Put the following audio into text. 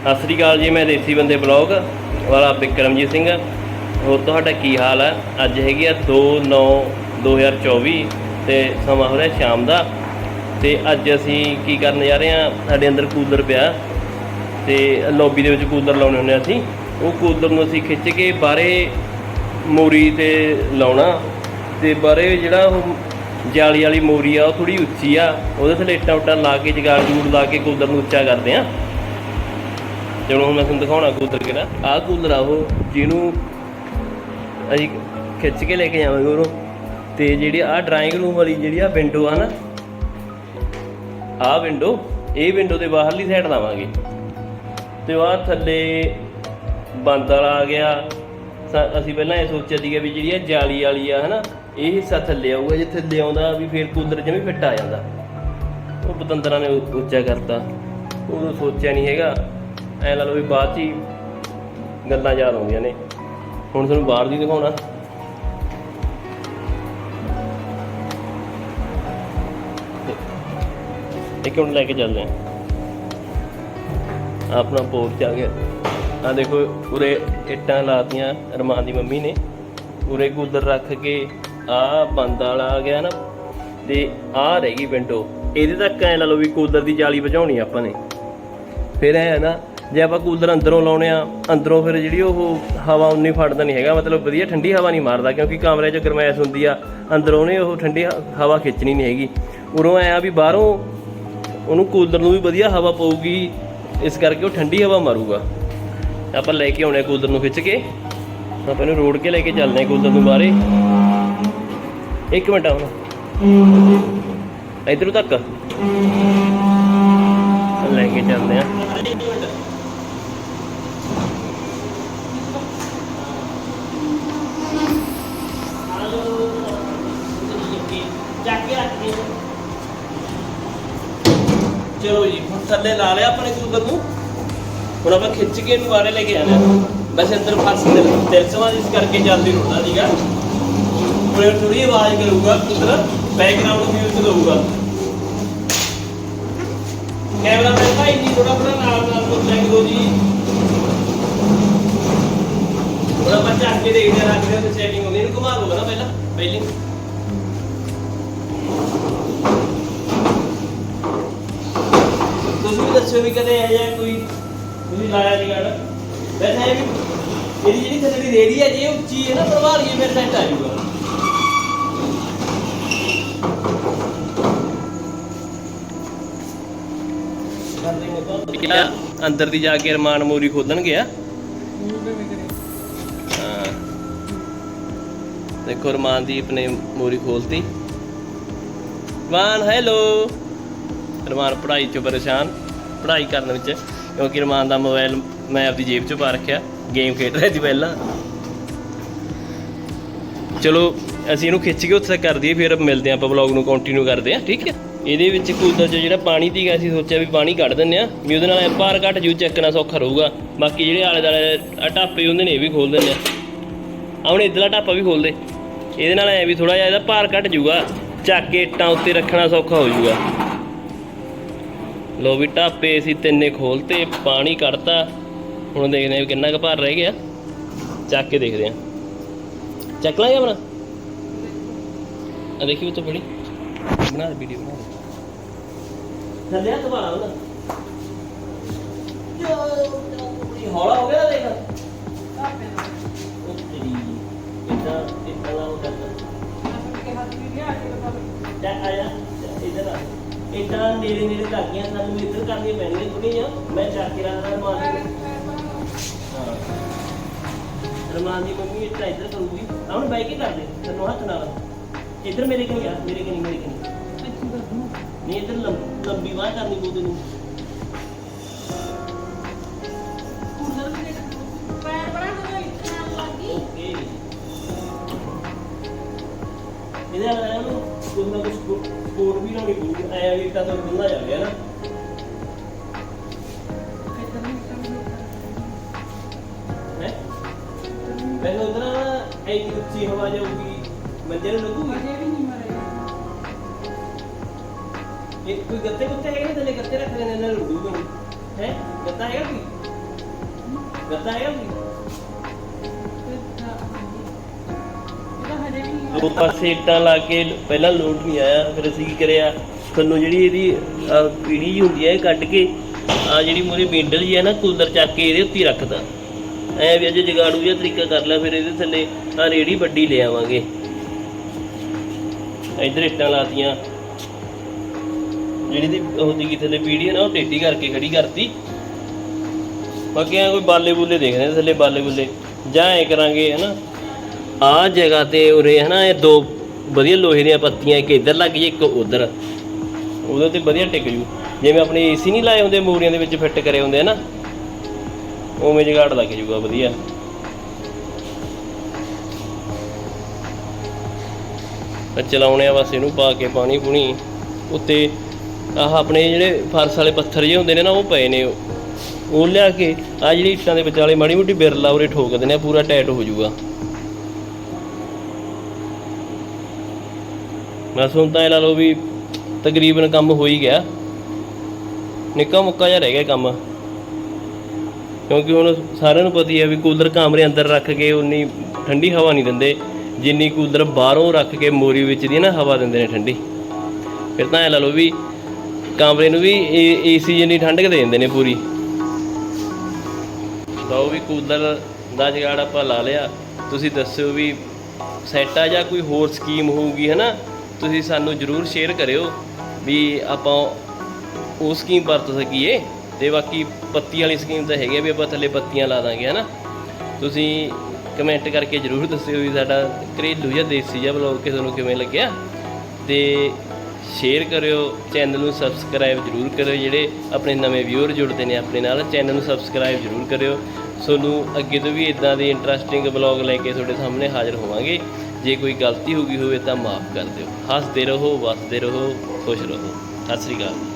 ਸਤਿ ਸ੍ਰੀ ਅਕਾਲ ਜੀ, ਮੈਂ ਦੇਸੀ ਬੰਦੇ ਬਲੌਗ ਵਾਲਾ ਬਿਕਰਮਜੀਤ ਸਿੰਘ। ਹੋਰ ਤੁਹਾਡਾ ਕੀ ਹਾਲ ਹੈ? ਅੱਜ ਹੈਗੀ ਆ 2 9 2024 ਤੇ ਸਮਾਂ ਹੋ ਰਿਹਾ ਸ਼ਾਮ ਦਾ। ਤੇ ਅੱਜ ਅਸੀਂ ਕੀ ਕਰਨ ਜਾ ਰਹੇ ਹਾਂ? ਸਾਡੇ ਅੰਦਰ ਕੂਲਰ ਪਿਆ ਤੇ ਲੌਬੀ ਦੇ ਵਿੱਚ ਕੂਲਰ ਲਾਉਣੇ ਹੁੰਦੇ ਆ ਅਸੀਂ। ਉਹ ਕੂਲਰ ਨੂੰ ਅਸੀਂ ਖਿੱਚ ਕੇ ਬਾਹਰੇ ਮੋਰੀ ਤੇ ਲਾਉਣਾ। ਤੇ ਬਾਹਰੇ ਜਿਹੜਾ ਉਹ ਜਾਲੀ ਵਾਲੀ ਮੋਰੀ ਆ, ਉਹ ਥੋੜੀ ਉੱਚੀ ਆ। ਉਹਦੇ ਥੱਲੇ ਇੱਟਾਂ ਉੱਟਾਂ ਲਾ ਕੇ ਜਗਾੜ ਜੂੜ ਲਾ ਕੇ ਕੂਲਰ ਨੂੰ ਉੱਚਾ ਕਰਦੇ ਆ ਚਲੋ ਹੁਣ ਮੈਂ ਤੁਹਾਨੂੰ ਦਿਖਾਉਣਾ ਕੂਲਰ ਕਿਹੜਾ। ਆਹ ਕੂਲਰ ਆ ਉਹ, ਜਿਹਨੂੰ ਅਸੀਂ ਖਿੱਚ ਕੇ ਲੈ ਕੇ ਜਾਵਾਂਗੇ ਉਹਨੂੰ ਤੇ ਜਿਹੜੀ ਆਹ ਡਰਾਇੰਗ ਰੂਮ ਵਾਲੀ ਜਿਹੜੀ ਆ ਵਿੰਡੋ ਆ ਨਾ, ਆਹ ਵਿੰਡੋ ਇਹ ਵਿੰਡੋ ਦੇ ਬਾਹਰਲੀ ਸਾਈਡ ਲਾਵਾਂਗੇ। ਤੇ ਆਹ ਥੱਲੇ ਬੰਦ ਵਾਲਾ ਆ ਗਿਆ। ਅਸੀਂ ਪਹਿਲਾਂ ਇਹ ਸੋਚਿਆ ਸੀਗਾ ਵੀ ਜਿਹੜੀ ਆ ਜਾਲੀ ਵਾਲੀ ਆ, ਹਨਾ, ਇਹ ਹਿੱਸਾ ਥੱਲੇ ਆਊਗਾ। ਜੇ ਥੱਲੇ ਆਉਂਦਾ ਵੀ ਫੇਰ ਕੂਲਰ ਜਿਵੇਂ ਫਿੱਟ ਆ ਜਾਂਦਾ। ਉਹ ਪਤੰਦਰਾਂ ਨੇ ਉੱਚਾ ਕਰਤਾ। ਉਦੋਂ ਸੋਚਿਆ ਨਹੀਂ ਹੈਗਾ। ਐ ਲਾ ਲਓ ਵੀ ਬਾਅਦ ਚ ਹੀ ਗੱਲਾਂ ਯਾਦ ਆਉਂਦੀਆਂ ਨੇ। ਹੁਣ ਤੁਹਾਨੂੰ ਬਾਹਰ ਦੀ ਦਿਖਾਉਣਾ। ਇੱਕ ਹੁਣ ਲੈ ਕੇ ਚੱਲਦੇ ਹਾਂ। ਆਪਣਾ ਪੋਰਚ ਆ ਗਿਆ। ਆ ਦੇਖੋ, ਉਰੇ ਇੱਟਾਂ ਲਾਤੀਆਂ ਰਮਾਨ ਦੀ ਮੰਮੀ ਨੇ। ਉਰੇ ਕੂਲਰ ਰੱਖ ਕੇ ਆ ਬੰਦ ਵਾਲਾ ਆ ਗਿਆ ਨਾ। ਤੇ ਆ ਰਹਿ ਗਈ ਵਿੰਡੋ ਇਹਦੇ ਤੱਕ ਐ ਲਾ ਲਓ ਵੀ ਕੂਲਰ ਦੀ ਜਾਲੀ ਵਜਾਉਣੀ ਆਪਾਂ ਨੇ। ਫਿਰ ਐ ਨਾ ਜੇ ਆਪਾਂ ਕੂਲਰ ਅੰਦਰੋਂ ਲਾਉਣੇ ਆ, ਅੰਦਰੋਂ ਫਿਰ ਜਿਹੜੀ ਉਹ ਹਵਾ ਉਨੀ ਫੜਦਾ ਨਹੀਂ ਹੈਗਾ, ਮਤਲਬ ਵਧੀਆ ਠੰਡੀ ਹਵਾ ਨਹੀਂ ਮਾਰਦਾ, ਕਿਉਂਕਿ ਕਮਰੇ 'ਚ ਗਰਮੈਸ਼ ਹੁੰਦੀ ਆ, ਅੰਦਰੋਂ ਨੇ ਉਹ ਠੰਡੀ ਹਵਾ ਖਿੱਚਣੀ ਨਹੀਂ ਹੈਗੀ। ਉਰੋਂ ਐ ਵੀ ਬਾਹਰੋਂ ਉਹਨੂੰ ਕੂਲਰ ਨੂੰ ਵੀ ਵਧੀਆ ਹਵਾ ਪਊਗੀ, ਇਸ ਕਰਕੇ ਉਹ ਠੰਡੀ ਹਵਾ ਮਾਰੂਗਾ। ਆਪਾਂ ਲੈ ਕੇ ਆਉਣੇ ਕੂਲਰ ਨੂੰ ਖਿੱਚ ਕੇ। ਆਪਾਂ ਇਹਨੂੰ ਰੋੜ ਕੇ ਲੈ ਕੇ ਚੱਲਦੇ ਹਾਂ ਕੂਲਰ ਨੂੰ ਬਾਹਰੇ। ਇੱਕ ਮਿੰਟ ਆਉਣਾ ਇਧਰੋਂ ਤੱਕ। ਲੈ ਕੇ ਚੱਲਦੇ ਆ। ਚਲੋ ਜੀ, ਹੁਣ ਥੱਲੇ ਲਾ ਲਿਆ ਆਪਣੇ ਕੂਲਰ ਨੂੰ। ਹੁਣ ਆਪਾਂ ਖਿੱਚ ਕੇ ਇਹਨੂੰ ਬਾਹਰੇ ਲੈ ਕੇ ਆਣਾ ਬਸ ਅੰਦਰ ਫਸ ਤੇ ਤਿਲਸਵਾਂ ਇਸ ਕਰਕੇ ਜਲਦੀ ਰੋਣਾ ਸੀਗਾ। ਉਹ ਥੋੜੀ ਆਵਾਜ਼ ਕਰੂਗਾ ਕੂਲਰ ਬੈਕਗ੍ਰਾਉਂਡ ਮਿਊਜ਼ਿਕ ਦਊਗਾ। ਕੈਮਰਾ ਮੈਨ ਭਾਈ ਜੀ ਥੋੜਾ ਥੋੜਾ ਨਾਲ ਨਾਲ ਤੋਂ ਚੈੱਕ ਦੋ ਜੀ। ਥੋੜਾ ਬੱਚਾ ਅੱਗੇ ਦੇਖਦੇ ਰੱਖਦੇ ਤੇ ਸੈਟਿੰਗ ਹੁੰਦੀ ਇਹਨੂੰ ਘੁਮਾ ਦੋ ਨਾ ਪਹਿਲਾਂ। ਪਹਿਲੀ ਤੁਸੀਂ ਵੀ ਦੱਸਿਓ ਵੀ ਕਦੇ ਇਹ ਜਿਹਾ ਕੋਈ ਤੁਸੀਂ ਲਾਇਆ ਨਹੀਂ ਗਾਣਾ ਵੈਸੇ ਇਹ ਵੀ ਇਹਦੀ ਜਿਹੜੀ ਥੱਲੇ ਦੀ ਰੇੜੀ ਹੈ, ਜੇ ਉੱਚੀ ਹੈ ਨਾ, ਪ੍ਰਭਾਵ ਇਹ ਮੇਰੇ ਸੈੱਟ ਆ ਜਾਊਗਾ ਅੰਦਰ ਦੀ ਜਾ ਕੇ ਰਮਾਨ ਮੋਰੀ ਖੋਲਣ ਗਿਆ। ਦੇਖੋ ਰਮਾਨ ਦੀ ਆਪਣੇ ਮੋਰੀ ਖੋਲਤੀ। ਵਾਨ ਹੈਲੋ। ਰਮਾਨ ਪੜ੍ਹਾਈ ਚ ਪਰੇਸ਼ਾਨ। ਪੜ੍ਹਾਈ ਕਰਨ ਵਿੱਚ, ਕਿਉਂਕਿ ਰਮਾਨ ਦਾ ਮੋਬਾਈਲ ਮੈਂ ਆਪਦੀ ਜੇਬ ਚ ਪਾ ਰੱਖਿਆ ਗੇਮ ਖੇਡ ਰਿਹਾ ਸੀ ਪਹਿਲਾਂ। ਚਲੋ, ਅਸੀਂ ਇਹਨੂੰ ਖਿੱਚ ਕੇ ਉੱਥੇ ਤੱਕ ਕਰ ਦਈਏ, ਫਿਰ ਮਿਲਦੇ ਆਪਾਂ ਵਲੌਗ ਨੂੰ ਕੰਟੀਨਿਊ ਕਰਦੇ ਹਾਂ, ਠੀਕ ਹੈ? ਇਹਦੇ ਵਿੱਚ ਕੂਲਰ 'ਚ ਜਿਹੜਾ ਪਾਣੀ ਸੀਗਾ ਅਸੀਂ ਸੋਚਿਆ ਵੀ ਪਾਣੀ ਕੱਢ ਦਿੰਨੇ ਆ ਵੀ ਉਹਦੇ ਨਾਲ ਭਾਰ ਘੱਟ ਜੂ, ਚੱਕਣਾ ਸੌਖਾ ਰਹੂਗਾ। ਬਾਕੀ ਜਿਹੜੇ ਆਲੇ ਦਾਲੇ ਢਾਪੇ ਹੁੰਦੇ ਨੇ, ਇਹ ਵੀ ਖੋਲ ਦਿੰਨੇ ਆ ਆਹ ਹੁਣ ਇਧਰਲਾ ਢਾਪਾ ਵੀ ਖੋਲ ਦੇ। ਇਹਦੇ ਨਾਲ ਐ ਵੀ ਥੋੜਾ ਜਿਹਾ ਇਹਦਾ ਭਾਰ ਘੱਟ ਜੂਗਾ, ਚੱਕ ਕੇ ਇੱਟਾਂ ਉੱਤੇ ਰੱਖਣਾ ਸੌਖਾ ਹੋ ਜੂਗਾ। ਲੋ ਵੀ ਢਾਪੇ ਅਸੀਂ ਤਿੰਨੇ ਖੋਲਤੇ ਪਾਣੀ ਕੱਢਤਾ। ਹੁਣ ਦੇਖਦੇ ਵੀ ਕਿੰਨਾ ਕੁ ਭਾਰ ਰਹਿ ਗਿਆ। ਚੱਕ ਕੇ ਦੇਖਦੇ ਹਾਂ। ਚੱਕ ਲਾਂਗੇ ਆਪਣਾ? ਆ ਦੇਖੀ ਉਹ ਤੋਂ ਬੜੀ। ਬਣਾ ਦੇ ਵੀਡੀਓ ਬਣਾ ਦੇ। ਥੱਲੇ ਹੱਥ ਲਾ ਉਹਦਾ। ਜੋ ਹੌਲਾ ਹੋ ਗਿਆ ਦੇਖ। ਉਹ ਤੇਰੀ ਇੱਦਾਂ ਇੱਦਾਂ ਦਾ ਉਹ ਕਰਦਾ। ਜਾ ਆਇਆ ਇਧਰ ਆ। ਇਦਾਂ ਨੇੜੇ ਨੇੜੇ ਧਾਗੀਆਂ ਸਾਨੂੰ ਇੱਧਰ ਕਰਨੀਆਂ ਪੈਣਗੀਆਂ ਥੋੜੀਆਂ ਮੈਂ ਚੱਕ ਕੇ ਰੱਖਦਾ ਰਮਾਨ ਰਮਾਨ ਦੀ ਮੰਮੀ ਇੱਦਾਂ ਇੱਧਰ ਕਰੂਗੀ। ਹੁਣ ਬਾਈਕ ਹੀ ਕਰ ਤੈਨੂੰ ਹੱਥ ਨਾਲ। ਇੱਧਰ ਮੇਰੇ ਕਨੀ ਆ, ਮੇਰੇ ਕਨੀ ਮੇਰੇ ਕਨੀ ਨਹੀਂ। ਇੱਧਰ ਲੰਬੀ ਬਾਹ ਕਰਨੀ ਪਊ ਤੈਨੂੰ। ਇਹਦੇ ਨਾਲ ਨਾ ਕੁਝ ਨਾ ਕੁਝ ਸਪੋਰਟ ਵੀ ਲਾਉਣੀ ਪਊਗੀ ਐ ਵੀ ਤਾਂ ਖੁੱਲਾ ਜਾ ਗਿਆ ਨਾ। ਹੈ? ਮੈਂ ਉਧਰ ਐ ਉੱਚੀ ਹਵਾ ਜਾਊਗੀ ਮੰਜੇ ਨੂੰ ਲੱਗੂਗੀ? ਇਹ ਕੋਈ ਗੱਤੇ ਗੁੱਤੇ ਹੈਗੇ ਨੇ ਥੱਲੇ ਗੱਤੇ ਰੱਖ ਲੈਣੇ ਇਹਨਾਂ ਨੂੰ ਡੂਗਾ ਹੈ? ਗੱਦਾ ਹੈਗਾ ਕੀ ਗੱਦਾ ਹੈਗਾ ਕੀ ਦੋ ਪਾਸੇ ਇੱਟਾਂ ਲਾ ਕੇ ਪਹਿਲਾਂ ਲੋਟ ਨਹੀਂ ਆਇਆ, ਫਿਰ ਅਸੀਂ ਕੀ ਕਰਿਆ? ਥੱਲੋਂ ਜਿਹੜੀ ਇਹਦੀ ਆਹ ਪੀੜੀ ਜਿਹੀ ਹੁੰਦੀ ਹੈ, ਇਹ ਕੱਢ ਕੇ ਆ ਜਿਹੜੀ ਮੂਰੇ ਬਿੰਡਲ ਜੀ ਹੈ ਨਾ, ਕੂਲਰ ਚੱਕ ਕੇ ਇਹਦੇ ਉੱਤੇ ਹੀ ਰੱਖਦਾ। ਐ ਵੀ ਅੱਜ ਜਗਾੜੂ ਜਿਹਾ ਤਰੀਕਾ ਕਰ ਲਿਆ, ਫਿਰ ਇਹਦੇ ਥੱਲੇ ਆ ਰੇੜੀ ਵੱਡੀ ਲੈ ਆਵਾਂਗੇ। ਇੱਧਰ ਇੱਟਾਂ ਲਾਤੀਆਂ। ਜਿਹੜੀ ਦੀ ਉਹ ਦੀ ਥੱਲੇ ਪੀੜੀ ਹੈ ਨਾ, ਉਹ ਟੇਢੀ ਕਰਕੇ ਖੜੀ ਕਰਤੀ। ਬਾਕੀ ਐਂ ਕੋਈ ਬਾਲੇ ਬੁੱਲੇ ਦੇਖਦੇ ਨੇ ਥੱਲੇ ਬਾਲੇ ਬੁੱਲੇ। ਜਾਂ ਐ ਕਰਾਂਗੇ, ਹਨਾ? ਆ ਜਗ੍ਹਾ ਤੇ ਉਰੇ ਹਨਾ, ਇਹ ਦੋ ਵਧੀਆ ਲੋਹੇ ਦੀਆਂ ਪੱਤੀਆਂ, ਇੱਕ ਇੱਧਰ ਲੱਗ ਜੇ ਇੱਕ ਉੱਧਰ। ਉਹਦੇ ਤੇ ਵਧੀਆ ਟਿਕ ਜੂ। ਜਿਵੇਂ ਆਪਣੇ ਏਸੀ ਨਹੀਂ ਲਾਏ ਹੁੰਦੇ, ਮੂਰੀਆਂ ਦੇ ਵਿੱਚ ਫਿੱਟ ਕਰੇ ਹੁੰਦੇ ਆ ਨਾ ਉਵੇਂ ਜਗਾੜ ਲੱਗ ਜੂਗਾ, ਵਧੀਆ। ਚਲਾਉਣੇ ਆ ਬਸ ਇਹਨੂੰ, ਪਾ ਕੇ ਪਾਣੀ ਪੁਣੀ। ਉੱਤੇ ਆਹ ਆਪਣੇ ਜਿਹੜੇ ਫਰਸ਼ ਵਾਲੇ ਪੱਥਰ ਜਿਹੇ ਹੁੰਦੇ ਨੇ ਨਾ, ਉਹ ਪਏ ਨੇ ਉਹ। ਲਿਆ ਕੇ ਆ ਜਿਹੜੀ ਇੱਟਾਂ ਦੇ ਵਿਚਾਲੇ ਮਾੜੀ ਮੋਟੀ ਬਿਰਲਾ ਉਰੇ ਠੋਕ ਦਿੰਦੇ ਆ, ਪੂਰਾ ਟਾਈਟ ਹੋ ਜਾਊਗਾ ਬਸ ਹੁਣ ਤਾਂ ਇਹ ਲਾ ਲਓ ਵੀ ਤਕਰੀਬਨ ਕੰਮ ਹੋ ਹੀ ਗਿਆ। ਨਿੱਕਾ ਮੁੱਕਾ ਜਿਹਾ ਰਹਿ ਗਿਆ ਕੰਮ। ਕਿਉਂਕਿ ਹੁਣ ਸਾਰਿਆਂ ਨੂੰ ਪਤਾ ਹੀ ਹੈ ਵੀ ਕੂਲਰ ਕਮਰੇ ਅੰਦਰ ਰੱਖ ਕੇ ਉਨੀ ਠੰਡੀ ਹਵਾ ਨਹੀਂ ਦਿੰਦੇ। ਜਿੰਨੀ ਕੂਲਰ ਬਾਹਰੋਂ ਰੱਖ ਕੇ ਮੋਰੀ ਵਿੱਚ ਦੀ ਨਾ ਹਵਾ ਦਿੰਦੇ ਨੇ ਠੰਡੀ। ਫਿਰ ਤਾਂ ਇਹ ਲਾ ਲਓ ਵੀ ਕਮਰੇ ਨੂੰ ਵੀ ਏਸੀ ਜਿੰਨੀ ਠੰਡਕ ਦੇ ਦਿੰਦੇ ਨੇ ਪੂਰੀ। ਤਾਂ ਉਹ ਵੀ ਕੂਲਰ ਦਾ ਜਗਾੜ ਆਪਾਂ ਲਾ ਲਿਆ। ਤੁਸੀਂ ਦੱਸਿਓ ਵੀ ਸੈਟਾ ਜਾਂ ਕੋਈ ਹੋਰ ਸਕੀਮ ਹੋਊਗੀ ਹੈ ਨਾ ਤੁਸੀਂ ਸਾਨੂੰ ਜਰੂਰ ਸ਼ੇਅਰ ਕਰਿਓ ਵੀ ਆਪਾਂ ਉਹ ਸਕੀਮ ਵਰਤ ਸਕੀਏ ਤੇ ਬਾਕੀ ਪੱਤੀ ਵਾਲੀ ਸਕੀਮ ਤਾਂ ਹੈਗੀ ਵੀ ਆਪਾਂ ਥੱਲੇ ਪੱਤੀਆਂ ਲਾ ਦਾਂਗੇ, ਹਨਾ? ਤੁਸੀਂ ਕਮੈਂਟ ਕਰਕੇ ਜਰੂਰ ਦੱਸਿਓ ਵੀ ਸਾਡਾ ਘਰੇਲੂ ਜਾਂ ਦੇਸੀ ਜਿਹਾ ਬਲੌਗ ਕਿ ਤੁਹਾਨੂੰ ਕਿਵੇਂ ਲੱਗਿਆ ਤੇ ਸ਼ੇਅਰ ਕਰਿਓ ਚੈਨਲ ਨੂੰ ਸਬਸਕ੍ਰਾਈਬ ਜਰੂਰ ਕਰਿਓ, ਜਿਹੜੇ ਆਪਣੇ ਨਵੇਂ ਵਿਊਅਰ ਜੁੜਦੇ ਨੇ ਆਪਣੇ ਨਾਲ ਚੈਨਲ ਨੂੰ ਸਬਸਕ੍ਰਾਈਬ ਜਰੂਰ ਕਰਿਓ। ਤੁਹਾਨੂੰ ਅੱਗੇ ਤੋਂ ਵੀ ਇਦਾਂ ਦੇ ਇੰਟਰਸਟਿੰਗ ਬਲੌਗ ਲੈ ਕੇ ਤੁਹਾਡੇ ਸਾਹਮਣੇ ਹਾਜ਼ਰ ਹੋਵਾਂਗੇ। ਜੇ ਕੋਈ ਗਲਤੀ ਹੋ ਗਈ ਹੋਵੇ ਤਾਂ ਮਾਫ ਕਰ ਦਿਓ। ਹੱਸਦੇ ਰਹੋ, ਵਸਦੇ ਰਹੋ, ਖੁਸ਼ ਰਹੋ। ਸਤਿ ਸ੍ਰੀ ਅਕਾਲ।